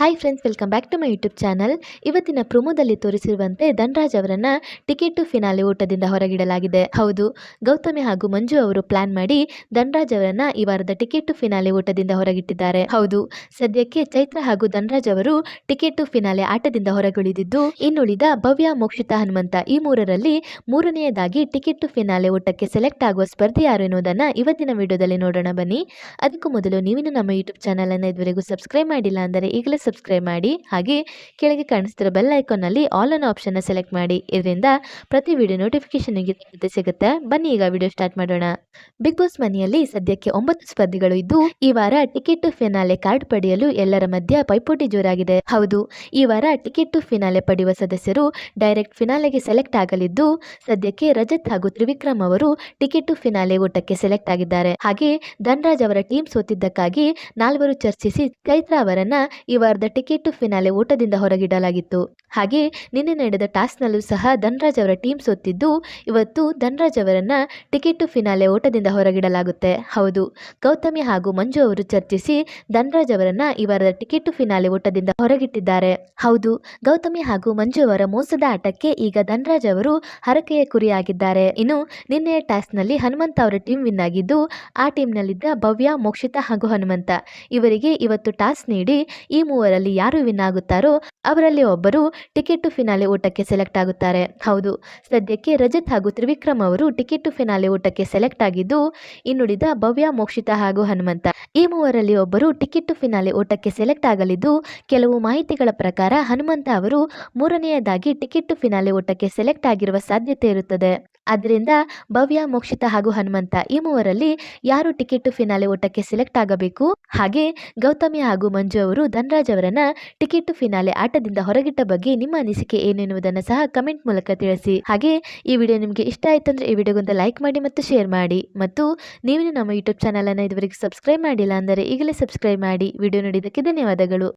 Hi friends welcome back to my YouTube channel ಇವತ್ತಿನ ಪ್ರೊಮೋದಲ್ಲಿ ತೋರಿಸಿರುವಂತೆ ಧನ್ರಾಜ್ ಅವರನ್ನ ಟಿಕೆಟ್ ಟು ಫಿನಾಲೆ ಊಟದಿಂದ ಹೊರಗಿಡಲಾಗಿದೆ. ಹೌದು, ಗೌತಮಿ ಹಾಗೂ ಮಂಜು ಅವರು ಪ್ಲಾನ್ ಮಾಡಿ ಧನ್ರಾಜ್ ಅವರನ್ನ ಈ ವಾರದ ಟಿಕೆಟ್ ಟು ಫಿನಾಲೆ ಊಟದಿಂದ ಹೊರಗಿಟ್ಟಿದ್ದಾರೆ. ಹೌದು, ಸದ್ಯಕ್ಕೆ ಚೈತ್ರ ಹಾಗೂ ಧನ್ರಾಜ್ ಅವರು ಟಿಕೆಟ್ ಟು ಫಿನಾಲೆ ಆಟದಿಂದ ಹೊರಗುಳಿದಿದ್ದು, ಇನ್ನುಳಿದ ಭವ್ಯ, ಮೋಕ್ಷಿತ ಹನುಮಂತ ಈ ಮೂರರಲ್ಲಿ ಮೂರನೆಯದಾಗಿ ಟಿಕೆಟ್ ಟು ಫಿನಾಲೆ ಊಟಕ್ಕೆ ಸೆಲೆಕ್ಟ್ ಆಗುವ ಸ್ಪರ್ಧೆ ಯಾರು ಎನ್ನುವುದನ್ನು ಇವತ್ತಿನ ವಿಡಿಯೋದಲ್ಲಿ ನೋಡೋಣ ಬನ್ನಿ. ಅದಕ್ಕೂ ಮೊದಲು ನೀವಿನ ನಮ್ಮ ಯೂಟ್ಯೂಬ್ ಚಾನಲ್ ಅನ್ನು ಇದುವರೆಗೂ ಸಬ್ಸ್ಕ್ರೈಬ್ ಮಾಡಿಲ್ಲ ಅಂದರೆ ಈಗಲೇ ಸಬ್ಸ್ಕ್ರೈಬ್ ಮಾಡಿ ಹಾಗೆ ಕೆಳಗೆ ಕಾಣಿಸ್ತಿರೋ ಬೆಲ್ ಐಕಾನಲ್ಲಿ ಆಲ್ ಅನ್ ಆಪ್ಷನ್ನ ಸೆಲೆಕ್ಟ್ ಮಾಡಿ. ಇದರಿಂದ ಪ್ರತಿ ವಿಡಿಯೋ ನೋಟಿಫಿಕೇಶನ್ ನಿಮಗೆ ಸಿಗುತ್ತೆ ಬನ್ನಿ ಈಗ ವಿಡಿಯೋ ಸ್ಟಾರ್ಟ್ ಮಾಡೋಣ. ಬಿಗ್ ಬಾಸ್ ಮನೆಯಲ್ಲಿ ಸದ್ಯಕ್ಕೆ ಒಂಬತ್ತು ಸ್ಪರ್ಧಿಗಳು ಇದ್ದು, ಈ ವಾರ ಟಿಕೆಟ್ ಟು ಫಿನಾಲೆ ಕಾರ್ಡ್ ಪಡೆಯಲು ಎಲ್ಲರ ಮಧ್ಯ ಪೈಪೋಟಿ ಜೋರಾಗಿದೆ. ಹೌದು, ಈ ವಾರ ಟಿಕೆಟ್ ಟು ಫಿನಾಲೆ ಪಡೆಯುವ ಸದಸ್ಯರು ಡೈರೆಕ್ಟ್ ಫಿನಾಲೆಗೆ ಸೆಲೆಕ್ಟ್ ಆಗಲಿದ್ದು, ಸದ್ಯಕ್ಕೆ ರಜತ್ ಹಾಗೂ ತ್ರಿವಿಕ್ರಮ್ ಅವರು ಟಿಕೆಟ್ ಟು ಫಿನಾಲೆ ಊಟಕ್ಕೆ ಸೆಲೆಕ್ಟ್ ಆಗಿದ್ದಾರೆ. ಹಾಗೆ ಧನ್ರಾಜ್ ಅವರ ಟೀಮ್ ಸೋತಿದ್ದಕ್ಕಾಗಿ ನಾಲ್ವರು ಚರ್ಚಿಸಿ ಚೈತ್ರಾ ಅವರನ್ನ ಈ ವಾರದ ಟಿಕೆಟ್ ಟು ಫಿನಾಲೆ ಓಟದಿಂದ ಹೊರಗಿಡಲಾಗಿತ್ತು. ಹಾಗೆ ನಿನ್ನೆ ನಡೆದ ಟಾಸ್ನಲ್ಲೂ ಸಹ ಧನ್ರಾಜ್ ಅವರ ಟೀಮ್ ಸೋತಿದ್ದು, ಇವತ್ತು ಧನ್ರಾಜ್ ಅವರನ್ನ ಟಿಕೆಟ್ ಟು ಫಿನಾಲೆ ಓಟದಿಂದ ಹೊರಗಿಡಲಾಗುತ್ತೆ. ಹೌದು, ಗೌತಮಿ ಹಾಗೂ ಮಂಜು ಅವರು ಚರ್ಚಿಸಿ ಧನ್ರಾಜ್ ಅವರನ್ನ ಈ ವಾರದ ಟಿಕೆಟ್ ಟು ಫಿನಾಲೆ ಓಟದಿಂದ ಹೊರಗಿಟ್ಟಿದ್ದಾರೆ. ಹೌದು, ಗೌತಮಿ ಹಾಗೂ ಮಂಜು ಅವರ ಮೋಸದ ಆಟಕ್ಕೆ ಈಗ ಧನ್ರಾಜ್ ಅವರು ಹರಕೆಯ ಕುರಿಯಾಗಿದ್ದಾರೆ. ಇನ್ನು ನಿನ್ನೆಯ ಟಾಸ್ನಲ್ಲಿ ಹನುಮಂತ ಅವರ ಟೀಮ್ ವಿನ್ ಆಗಿದ್ದು, ಆ ಟೀಮ್ನಲ್ಲಿದ್ದ ಭವ್ಯ, ಮೋಕ್ಷಿತ ಹಾಗೂ ಹನುಮಂತ. ಇವರಿಗೆ ಇವತ್ತು ಟಾಸ್ ನೀಡಿ ಈ ಮೂವರಲ್ಲಿ ಯಾರು ವಿನ್ ಆಗುತ್ತಾರೋ ಅವರಲ್ಲಿ ಒಬ್ಬರು ಟಿಕೆಟ್ ಟು ಫಿನಾಲೆ ಊಟಕ್ಕೆ ಸೆಲೆಕ್ಟ್ ಆಗುತ್ತಾರೆ. ಹೌದು, ಸದ್ಯಕ್ಕೆ ರಜತ್ ಹಾಗೂ ತ್ರಿವಿಕ್ರಮ್ ಅವರು ಟಿಕೆಟ್ ಟು ಫಿನಾಲೆ ಊಟಕ್ಕೆ ಸೆಲೆಕ್ಟ್ ಆಗಿದ್ದು, ಇನ್ನುಳಿದ ಭವ್ಯ, ಮೋಕ್ಷಿತ ಹಾಗೂ ಹನುಮಂತ. ಈ ಮೂವರಲ್ಲಿ ಒಬ್ಬರು ಟಿಕೆಟ್ ಟು ಫಿನಾಲೆ ಊಟಕ್ಕೆ ಸೆಲೆಕ್ಟ್ ಆಗಲಿದ್ದು, ಕೆಲವು ಮಾಹಿತಿಗಳ ಪ್ರಕಾರ ಹನುಮಂತ ಅವರು ಮೂರನೆಯದಾಗಿ ಟಿಕೆಟ್ ಟು ಫಿನಾಲೆ ಊಟಕ್ಕೆ ಸೆಲೆಕ್ಟ್ ಆಗಿರುವ ಸಾಧ್ಯತೆ ಇರುತ್ತದೆ. ಆದ್ದರಿಂದ ಭವ್ಯ, ಮೋಕ್ಷಿತ ಹಾಗೂ ಹನುಮಂತ ಈ ಮೂವರಲ್ಲಿ ಯಾರು ಟಿಕೆಟ್ ಟು ಫಿನಾಲೆ ಊಟಕ್ಕೆ ಸೆಲೆಕ್ಟ್ ಆಗಬೇಕು? ಹಾಗೆ ಗೌತಮಿ ಹಾಗೂ ಮಂಜು ಅವರು ಧನ್ರಾಜ್ ಅವರನ್ನ ಟಿಕೆಟ್ ಫಿನಾಲೆ ಆಟದಿಂದ ಹೊರಗಿಟ್ಟ ಬಗ್ಗೆ ನಿಮ್ಮ ಅನಿಸಿಕೆ ಏನೆನ್ನುವುದನ್ನು ಸಹ ಕಮೆಂಟ್ ಮೂಲಕ ತಿಳಿಸಿ. ಹಾಗೆ ಈ ವಿಡಿಯೋ ನಿಮಗೆ ಇಷ್ಟ ಆಯ್ತು ಅಂದರೆ ಈ ವಿಡಿಯೋಗೊಂದು ಲೈಕ್ ಮಾಡಿ ಮತ್ತು ಶೇರ್ ಮಾಡಿ. ಮತ್ತು ನೀವು ನಮ್ಮ ಯೂಟ್ಯೂಬ್ ಚಾನಲನ್ನು ಇದುವರೆಗೆ ಸಬ್ಸ್ಕ್ರೈಬ್ ಮಾಡಿಲ್ಲ ಅಂದರೆ ಈಗಲೇ ಸಬ್ಸ್ಕ್ರೈಬ್ ಮಾಡಿ. ವಿಡಿಯೋ ನೋಡಿದ್ದಕ್ಕೆ ಧನ್ಯವಾದಗಳು.